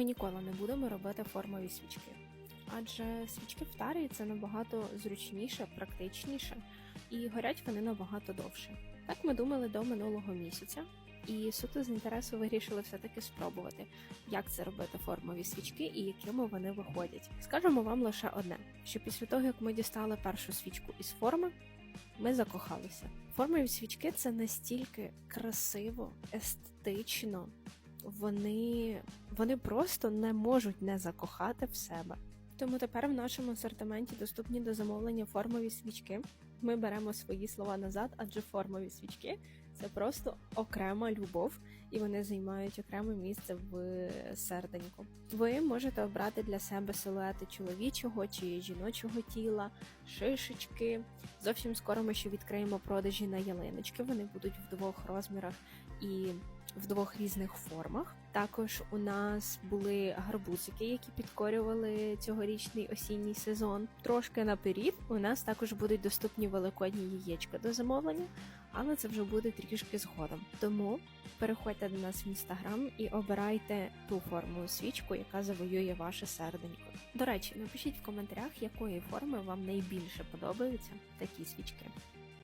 Ми ніколи не будемо робити формові свічки, адже свічки в тарі це набагато зручніше, практичніше і горять вони набагато довше. Так ми думали до минулого місяця, і суто з інтересу вирішили все-таки спробувати, як це робити формові свічки і якими вони виходять. Скажемо вам лише одне: що після того, як ми дістали першу свічку із форми, ми закохалися. Формові свічки це настільки красиво, естетично. Вони, вони просто не можуть не закохати в себе. Тому тепер в нашому асортименті доступні до замовлення формові свічки. Ми беремо свої слова назад, адже формові свічки це просто окрема любов, і вони займають окреме місце в серденьку. Ви можете обрати для себе силуети чоловічого чи жіночого тіла, шишечки. Зовсім скоро ми ще відкриємо продажі на ялиночки. Вони будуть в двох розмірах і в двох різних формах. Також у нас були гарбузики, які підкорювали цьогорічний осінній сезон. Трошки наперед у нас також будуть доступні великодні яєчка до замовлення, але це вже буде трішки згодом. Тому переходьте до нас в інстаграм і обирайте ту форму свічку, яка завоює ваше серденько. До речі, напишіть в коментарях, якої форми вам найбільше подобаються такі свічки.